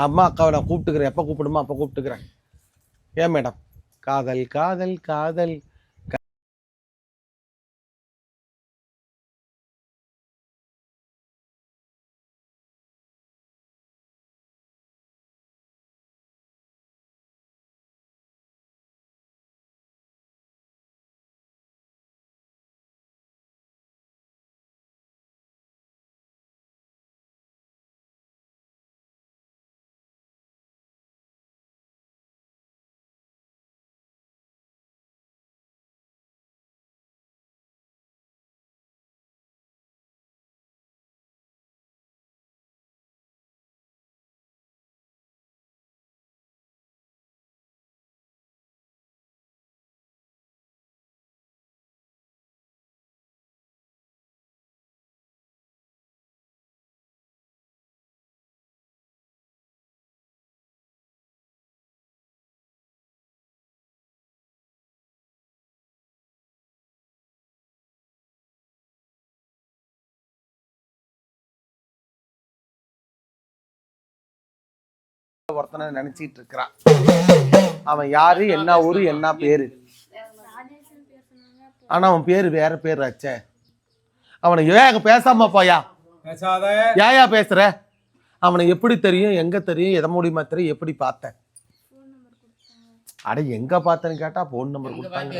அம்மா அக்காவை நான் கூப்பிட்டுக்கிறேன். எப்போ கூப்பிடுமோ அப்போ கூப்பிட்டுக்கிறேன். ஏன் மேடம்? காதல் காதல் காதல். ஒருத்தனை நினைச்சிட்டு இருக்கிறான். அவன் யாரு என்ன ஊரு என்ன பேரு? ஆனா அவன் பேரு வேற பேர் ஆச்சே அவனை ஏன் பேசாம போயா? ஏயா பேசுற? அவனை எப்படி தெரியும் எங்க தெரியும் எதை மூலியமா தெரியும் எப்படி பார்த்த? அட எங்க பார்த்தேன்னு கேட்டா போன் நம்பர் கொடுத்தாங்க.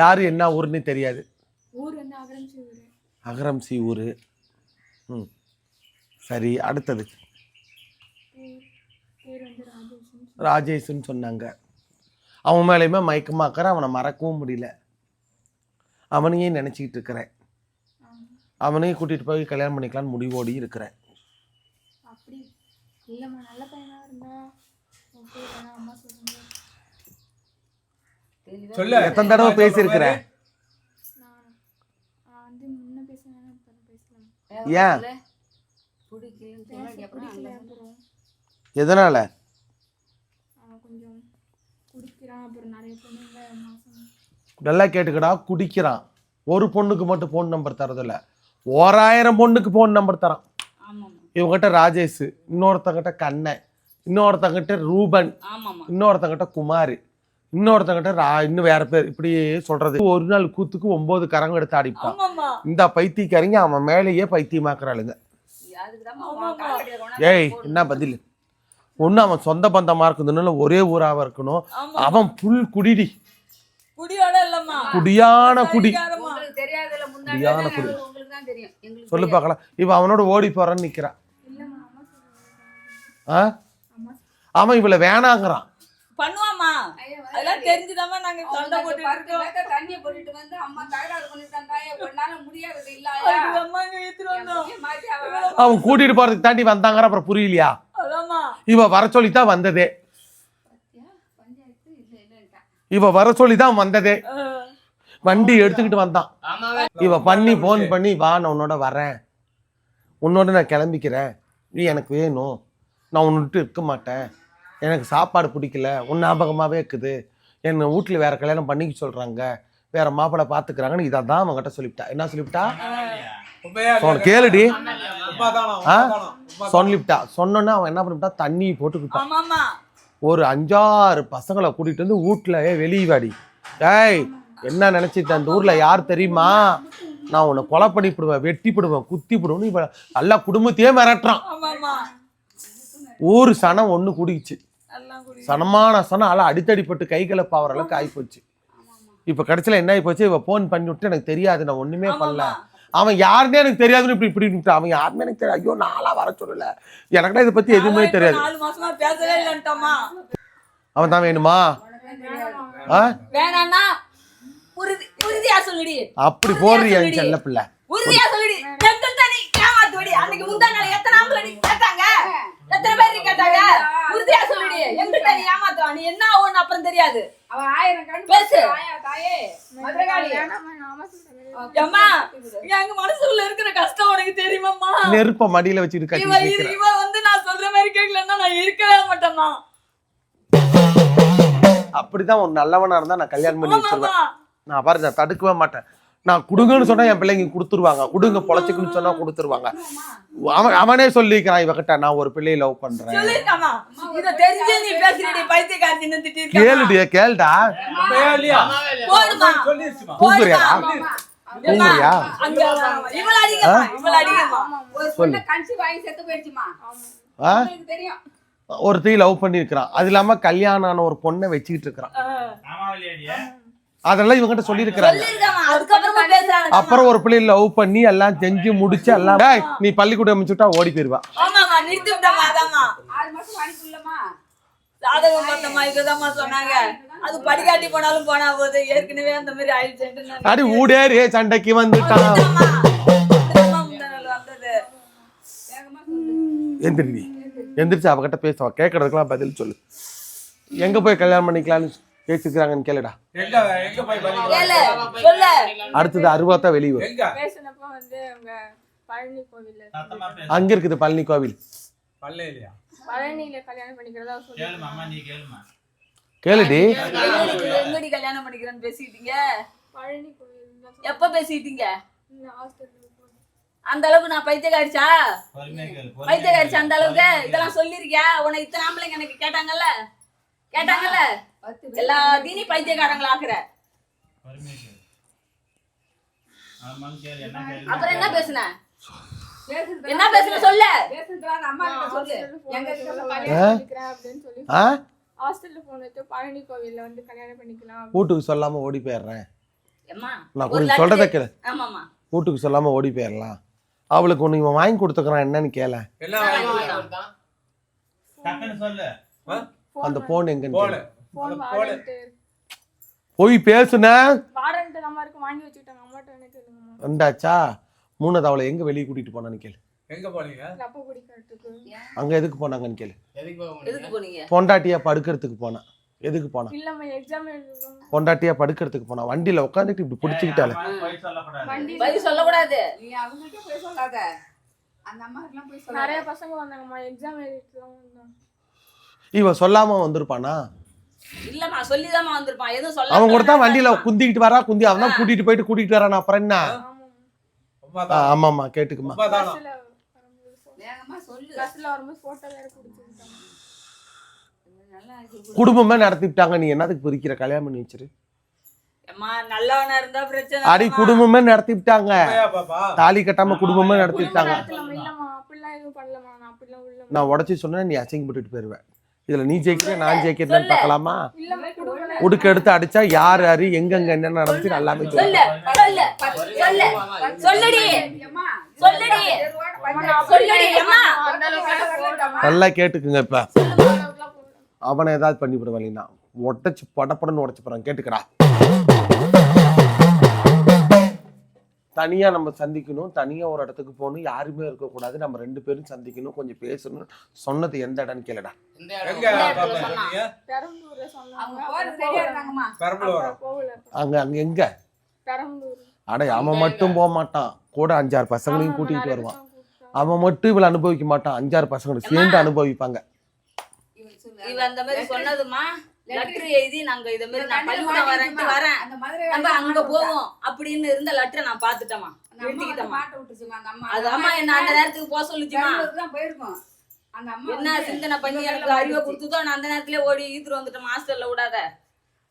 யாரு என்ன ஊருன்னு தெரியாது. அகரம் சி ஊரு. ம். சரி அடுத்தது. ராஜேஷன் சொன்னாங்க. அவன் மேலேயுமே மயக்கமாக்கிற அவனை மறக்கவும் முடியல. அவனையே நினச்சிக்கிட்டு இருக்கிறேன். அவனையும் கூட்டிகிட்டு போய் கல்யாணம் பண்ணிக்கலாம்னு முடிவோடி இருக்கிறேன். சொல்லு எத்தனை தடவை பேசியிருக்கிற நான் நான் வந்து முன்ன பேசினேன் இப்போ பேசலாம் ஏன்? எதனால? அவன் கொஞ்சம் குடிக்கிறான். அப்புறம் நிறைய பொண்ணுங்க மாசம். நல்லா கேட்டுக்கடா குடிக்கிறான். ஒரு பொண்ணுக்கு மட்டும் ஃபோன் நம்பர் தரதில்ல ஓராயிரம் பொண்ணுக்கு ஃபோன் நம்பர் தரான். இவங்ககிட்ட ராஜேஷ் இன்னொருத்தங்கிட்ட கண்ணன் இன்னொருத்தங்கிட்ட ரூபன் இன்னொருத்தங்கிட்ட குமார். இன்னொருத்தங்கிட்ட இன்னும் வேற பேர் இப்படி சொல்றது. ஒரு நாள் கூத்துக்கு ஒன்பது கரங்க எடுத்து அடிப்பான் இந்த பைத்தியக்காரங்க அவன் மேலேயே பைத்தியமாக்குறாளுங்க. ஏய் என்ன பதில்? ஒண்ணு அவன் சொந்த பந்தமா இருக்குதுன்னு ஒரே ஊராவ இருக்கணும். அவன் புல் குடிடி. குடியான குடி. தானே குடி. சொல்லு. பார்க்கலாம். இவன் அவனோட ஓடி போறான்னு நிக்கிறான் அவன் இவளை வேணாங்கிறான். வந்து அதெல்லாம் தெரிஞ்சுதாம்மா நாங்க சண்டை போட்டு தண்ணியை போட்டுட்டு வந்து அம்மா தகராறு பண்ணிட்டாங்க தாயே உன்னால முடியாது இல்ல அதுக்கு அம்மா இங்க எடுத்துட்டு வந்தோம். அவன் கூட்டிட்டு போறதுக்கு தாண்டி வந்தாங்கிற அப்புறம் புரியலையா? இவ வர சொல்லி தான் வந்ததே இவ வர சொல்லி தான் வந்ததே வண்டி எடுத்துக்கிட்டு வந்தான். இவ பண்ணி ஃபோன் பண்ணி வா நான் உன்னோட வரேன். உன்னோட நான் கிளம்பிக்கிறேன். நீ எனக்கு வேணும். நான் உன்னை விட்டு இருக்க மாட்டேன். எனக்கு சாப்பாடு பிடிக்கல உன் ஞாபகமாகவே இருக்குது. என்னை வீட்டில் வேற கல்யாணம் பண்ணிக்க சொல்கிறாங்க வேற மாப்பிள்ளை பார்த்துக்கிறாங்கன்னு இதை தான் அவங்ககிட்ட சொல்லிவிட்டா. என்ன சொல்லிவிட்டா? கேளுடி? சொல்லிவிட்டா. சொன்னோன்னே அவன் என்ன பண்ணிவிட்டா? தண்ணி போட்டுக்கிட்டான் ஒரு அஞ்சாறு பசங்களை கூட்டிகிட்டு வந்து வீட்டில் வெளியே வாடி. ஏய் என்ன நினச்சிட்ட அந்த ஊரில் யார் தெரியுமா? நான் உன்னை கொலை பண்ணிவிடுவேன் வெட்டிப்பிடுவேன் குத்திப்பிடுவேன்னு இவன் எல்லா குடும்பத்தையே மிரட்டுறான். ஊர் சனம் ஒன்று குடிச்சு சனமான சனம் எல்லாம் அடித்தடிப்பட்டு கைகளை பாவற அளவுக்கு ஆகிப்போச்சு. இப்போ கடைசியில் என்ன ஆகிப்போச்சு? இவ ஃபோன் பண்ணி விட்டு எனக்கு தெரியாது நான் ஒன்றுமே பண்ணல. அவன் யாருன்னே எனக்கு தெரியாதுன்னு இப்படி இப்படி விட்டான் அவன் யாருமே எனக்கு தெரியாது. ஐயோ நான்லாம் வர சொல்லல. எனக்குடா இதை பற்றி எதுவுமே தெரியாது. அவன் தான் வேணுமா? அப்படி போடுறியா செல்ல பிள்ளை. எத்தனை பேர் கேட்டாங்க உறுதியா சொல்லுடி. எங்கிட்ட நீ ஏமாத்துவா? நீ என்ன ஆகும்னு அப்புறம் தெரியாது. அவ ஆயிரம் கண் பேசு. தாயா. மதுரகாளி அம்மா எங்க மனசுக்குள்ள இருக்கிற கஷ்டம் உனக்கு தெரியுமாம்மா? நெருப்ப மடியில வச்சுட்டு கட்டி இவ இவ வந்து நான் சொல்ற மாதிரி கேட்கலன்னா நான் இருக்கவே மாட்டேம்மா. அப்படிதான் ஒரு நல்லவனா இருந்தா நான் கல்யாணம் பண்ணி வச்சிருவேன். நான் பாரு நான் தடுக்கவே மாட்டேன். நான் கொடுங்கன்னு சொன்னா என் பிள்ளைங்க கொடுத்துருவாங்க. கொடுங்க பொழைச்சிக்குன்னு சொன்னா கொடுத்துருவாங்க. அவன் அவனே சொல்லிக்கிறான் இவகிட்ட நான் ஒரு பிள்ளையை லவ் பண்றேன். சொல்லிருக்காமா இத தெரிஞ்சு நீ பேசுறடி பைத்தியக்காரத்தி நின்னுட்டு இருக்க கேளுடிய? கேளுடா? உங்களுக்கு தெரியும். ஒருத்தையும் லவ் பண்ணியிருக்கிறான். அது இல்லாம கல்யாணம் ஆன ஒரு பொண்ணை வச்சுக்கிட்டு இருக்கிறான். அதெல்லாம் இவங்கிட்ட சொல்லியிருக்கிறாங்க. அப்புறம் ஒரு பிள்ளை லவ் பண்ணி எல்லாம் செஞ்சு முடிச்சு எல்லாம் டேய், நீ பள்ளிக்கூடம் அமைச்சுட்டா ஓடி போயிருவா. ஆமாமா நிறுத்தி விட்டமா அதாம்மா. ஆறு மாசம் அனுப்பிடலாமா சாதகம் பார்த்தமா இதுதாம்மா சொன்னாங்க. அது படிக்காட்டி போனாலும் போனா போகுது ஏற்கனவே அந்த மாதிரி ஆயிடுச்சுன்னு நான் அடி ஊடேறி சண்டைக்கு வந்துட்டான் எந்திரி எந்திரிச்சு அவகிட்ட பேசுவா கேட்கறதுக்கெல்லாம் பதில் சொல்லு. எங்க போய் கல்யாணம் பண்ணிக்கலாம்னு பேசிக்கிறாங்கன்னு கேளுடா. அடுத்தது அருவாத்தா வெளியே வரும் எங்க? பேசினப்ப வந்து அவங்க பழனி கோவில்ல அங்க இருக்குது பழனி கோவில். கேளுடி. எங்கடி கல்யாணம் பண்ணிக்கிறேன்னு பேசிட்டீங்க பழனி கோவில் தான் எப்ப பேசிட்டீங்க அந்த அளவுக்கு நான் பைத்தியக்காரிச்சா? பைத்தியக்காரிச்சா அந்த அளவுக்கு? இதெல்லாம் சொல்லிருக்கியா உனக்கு இத்தனை ஆம்பளைங்க எனக்கு கேட்டாங்கல்ல? கேட்டாங்கல்ல? எல்லாத்தையும் பைத்தியக்காரங்களா ஆக்குற அப்புறம் என்ன பேசுன? என்ன சொல்ல. ஹாஸ்டல்ல பழனி கோவில்ல வந்து கல்யாணம் பண்ணிக்கலாம் வீட்டுக்கு சொல்லாம ஓடி போயிடுறேன். அம்மா நான் ஒரு கொஞ்சம் சொல்றத கேளு. ஆமாமா வீட்டுக்கு சொல்லாம ஓடி போயிடலாம். அவளுக்கு ஒண்ணு இவன் வாங்கி கொடுத்துக்கிறான் என்னன்னு கேள. அந்த போன் எங்கன்னு போய் பேசுன வந்தாச்சா? மூணாவது அவளை எங்க வெளியே கூட்டிட்டு போனான்னு கேளு. எங்க போனீங்க? அங்க எதுக்கு போனாங்கன்னு கேளு. பொண்டாட்டியா படுக்கிறதுக்கு போனா. எதுக்கு போனா? இல்லம்மா எக்ஸாம் எழுதுறோம் பொண்டாட்டியா படுக்கிறதுக்கு போனா. வண்டியில உட்காந்துட்டு இப்படி பிடிச்சிக்கிட்டால வண்டி பதில் சொல்லக்கூடாது? நீ அவங்ககிட்ட போய் சொல்லாத. அந்த அம்மா எல்லாம் போய் சொல்லாத. நிறைய பசங்க வந்தாங்கம்மா. எக்ஸாம் எழுதிட்டு தான் வந்தோம். இவன் சொல்லாம வந்திருப்பானா? இல்லம்மா சொல்லிதாம்மா வந்திருப்பான் எதுவும் சொல்ல அவன் கூட தான் வண்டியில குந்திக்கிட்டு வரா குந்தி அவன் தான் கூட்டிட்டு போயிட்டு கூட்டிட்டு வரான் அப்புறம் என்ன? ஆமாம்மா உண்மை ஆ, தான் ஆமாம்மா கேட்டுக்குமா. குடும்பமே நடத்திவிட்டாங்க நீ என்னதுக்கு பிரிக்கிற? கல்யாணம் பண்ணி வச்சிரு. அம்மா நல்லவனா இருந்தா பிரச்சனை அடி. குடும்பமே பாப்பா? தாலி கட்டாம குடும்பமே உள்ள நான் உடச்சி சொன்னா நீ அசிங்கப்பட்டுட்டு போயிருவேன் இதுல நீ ஜெயிக்கிற நான் ஜெயிக்கிறேன்னு பார்க்கலாமா? உடுக்க எடுத்து அடிச்சா யார் யாரு எங்கெங்க என்ன நடந்துச்சு எல்லாமே நல்லா கேட்டுக்குங்க இப்ப. அவனை ஏதாவது பண்ணி விடுவேன் நான் உடச்சு படப்படன்னு உடச்சு போறான். கேட்டுக்கடா. தனியா நம்ம சந்திக்கணும் தனியா ஒரு இடத்துக்கு போகணும் யாருமே இருக்கக்கூடாது. நம்ம ரெண்டு பேரும் சந்திக்கணும் கொஞ்சம் பேசணும். சொன்னது எந்த இடம்னு கேளுடா. அங்க அங்க எங்க? அட அவன் மட்டும் போக மாட்டான். கூட அஞ்சாறு பசங்களையும் கூட்டிகிட்டு வருவான். அவன் மட்டும் இவளை அனுபவிக்க மாட்டான். அஞ்சாறு பசங்களை சேர்ந்து அனுபவிப்பாங்க. லெட்டர் எழுதி நாங்க இத மாதிரி நான் பள்ளிக்கூடம் வரேன். அந்த மதுரை நம்ம அங்க போவோம். அப்படின்னு இருந்த லெட்டரை நான் பாத்துட்டேமா அந்த அம்மா வந்து எடுத்துக்கிட்டமா மாட்ட விட்டுச்சுமா அந்த அம்மா அது அம்மா என்ன அந்த நேரத்துக்கு போக சொல்லுச்சுமா? போயிருக்கோம். என்ன சிந்தனை பண்ணி எனக்கு அறிவை. கொடுத்ததோ நான் அந்த நேரத்திலே ஓடி ஈத்துட்டு வந்துட்டோம் ஹாஸ்டல்ல விடாத.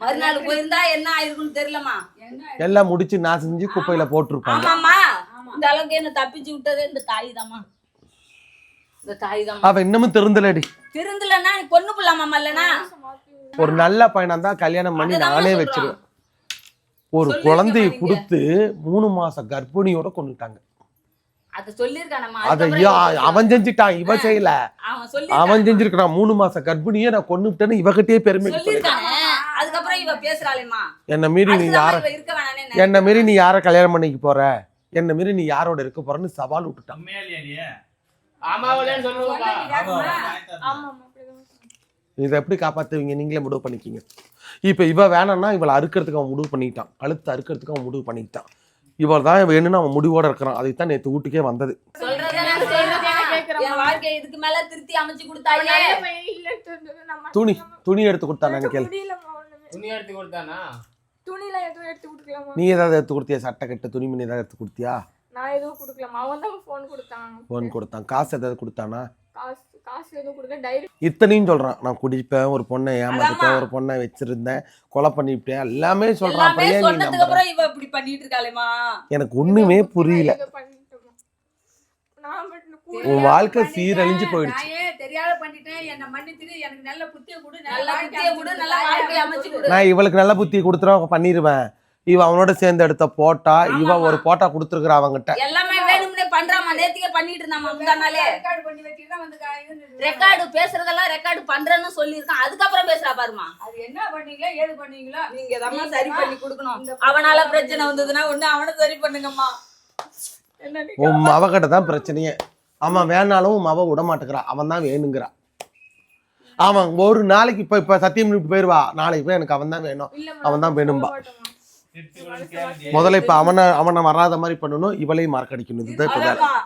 மறுநாள் போயிருந்தா என்ன ஆயிருக்குன்னு தெரியலமா என்ன எல்லாம் முடிச்சு நான் செஞ்சு குப்பையில போட்டிருப்பாங்க ஆமாமா ஆமா. இந்த அளவுக்கு என்ன தப்பிச்சு விட்டதே இந்த தாய் தாமா இந்த தாய் தான் இன்னமும் திருந்தலடி. திருந்தலன்னா பொண்ணு புள்ளாமா இல்லனா ஒரு நல்ல பையனா தான் கல்யாணம் பண்ணி நானே. வச்சிருவேன். ஒரு குழந்தைய. கொடுத்து மூணு மாச கர்ப்பிணியோட கொண்டுட்டாங்க. அத அவன் செஞ்சுட்டான் இவ செய்யல. அவன் சொல்லி அவன் செஞ்சிருக்கான் மூணு மாச கர்ப்பிணியே நான் கொண்டுட்டேன்னு இவகிட்டயே பெருமை என்ன மீறி நீ யார என்ன மீறி நீ யார கல்யாணம் பண்ணிக்க போற? என்ன மீறி நீ யாரோட இருக்க போறன்னு சவால் விட்டுட்டான். இதை எப்படி காப்பாத்துவீங்க? நீங்களே முடிவு பண்ணிக்கிங்க. இப்ப இவ வேணாம்னா இவளை அறுக்கிறதுக்கு அவன் முடிவு பண்ணிட்டான். கழுத்து அறுக்கிறதுக்கு அவன் முடிவு பண்ணிட்டான். இவள் தான் வேணும்னு அவன் முடிவோட இருக்கிறான். அதைத்தான் நேத்து வீட்டுக்கே வந்தது. சொல்றதை நான் செய்யறதே கேக்குறேன். என் வாழ்க்கை இதுக்கு மேல திருத்தி அமைச்சு அவன் கொடுத்தாயே நல்ல பையன் இல்லைன்னு தெரிஞ்சது நம்ம துணி துணி எடுத்து கொடுத்தான் எனக்கு கேளு. முடியலம்மா ஒண்ணுமே. துணி எடுத்து கொடுத்தானா? துணிலாம் எதுவும் எடுத்து கொடுக்கலாமா நீ ஏதாவது எடுத்து கொடுத்தியா? சட்டை கட்டு துணிமணி ஏதாவது எடுத்து கொடுத்தியா? நான் எதுவும் கொடுக்கலாமா அவன் தான் ஃபோன் கொடுத்தான். ஃபோன் கொடுத்தான். காசு ஏதாவது கொடுத்தானா? காசு காசு எதுவும் கொடுக்க டைரி இத்தனையும் சொல்றான். நான் குடிப்பேன் ஒரு பொண்ணை ஏமாத்திட்டேன் ஒரு பொண்ணை வச்சிருந்தேன் கொலை பண்ணிவிட்டேன் எல்லாமே சொல்றான். அப்புறம் ஏன் நீ சொன்னதுக்கு நம்புற. அப்புறம் இவ இப்படி பண்ணிட்டு இருக்காளேமா எனக்கு ஒண்ணுமே புரியல. ஏதோ பண்ணிட்டோமா நான் மட்டும் உன் வாழ்க்கை சீரழிஞ்சு போயிடுச்சு. நான் ஏன் தெரியாத பண்ணிட்டேன்? என்ன மன்னிச்சிட்டு எனக்கு நல்ல புத்திய கொடு நல்ல புத்திய கொடு நல்ல வாழ்க்கைய அமைச்சு கொடு. நான் இவளுக்கு நல்ல புத்தி கொடுத்துருவேன் பண்ணிடுவேன் இவ அவனோட சேர்ந்து எடுத்த போட்டா இவ ஒரு போட்டா கொடுத்துருக்குற அவங்கிட்ட. எல்லாமே பண்றாமா நேத்திக்கே பண்ணிட்டு இருந்தாமா முந்தானாலே ரெக்கார்டு பண்ணி வச்சுட்டு வந்து ரெக்கார்டு பேசுறதெல்லாம் ரெக்கார்டு பண்றேன்னு சொல்லியிருக்கான். அதுக்கப்புறம் பேசுறா பாருமா அது என்ன பண்ணீங்களோ ஏது பண்ணீங்களோ? நீங்க தான் சரி பண்ணி கொடுக்கணும். அவனால பிரச்சனை வந்ததுன்னா ஒண்ணு அவனை சரி பண்ணுங்கம்மா. என்ன உன் மவகிட்ட தான் பிரச்சனையே. அவன் வேணாலும் உன் மவ விட மாட்டேங்கிறான் அவன் தான் வேணுங்கிறா. அவன் ஒரு நாளைக்கு இப்ப இப்ப சத்தியம் போயிருவா. நாளைக்கு போய் எனக்கு அவன் தான் வேணும். அவன் தான் வேணும்பா. முதல்ல இப்ப அவனை அவனை வராத மாதிரி பண்ணணும் இவளையும் மார்க்கடிக்கணும் இதுதான் இப்ப வேலை. அதாம்மா.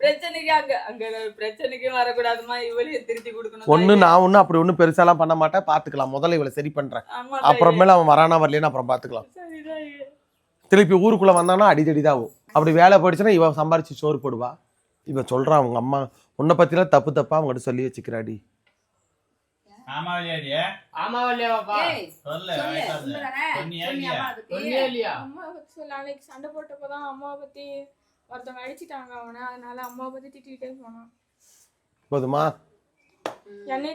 பிரச்சனைக்கு அங்க அங்க பிரச்சனைக்கு வரக்கூடாதுமா இவளையும் திருத்தி கொடுக்கணும் ஒண்ணு நான் ஒண்ணு அப்படி ஒண்ணும் பெருசாலாம் பண்ண மாட்டேன். பாத்துக்கலாம். முதல்ல இவளை சரி பண்றேன். அப்புறமேல அவன் வரானா வரலைன்னு அப்புறம் பாத்துக்கலாம். சரிதான் திருப்பி ஊருக்குள்ள வந்தானா அடிதடி தான் ஆகும் அப்படி வேலை போயிடுச்சுன்னா இவன் சம்பாரிச்சு சோறு போடுவா. இவன் சொல்றான் அவங்க அம்மா உன்னை பத்திலாம் தப்பு தப்பா அவங்ககிட்ட சொல்லி வச்சுக்கிறாடி. ஆமா இல்லையாடி ஆமா இல்லையாப்பா ஏய், சொல்லு சொல்லு வயசாது. உண்மைதானே? சொன்னியா சொன்னியா இல்லையா? அதுக்கு? சொன்னியா இல்லையா அம்மா பத்தி சொல்ல அன்னைக்கு சண்டை போட்டப்பதான் அம்மாவை பத்தி ஒருத்தவங்க அடிச்சிட்டாங்க அவனை அதனால அம்மாவை பத்தி திட்டிகிட்டே போனான் போதுமா என்னை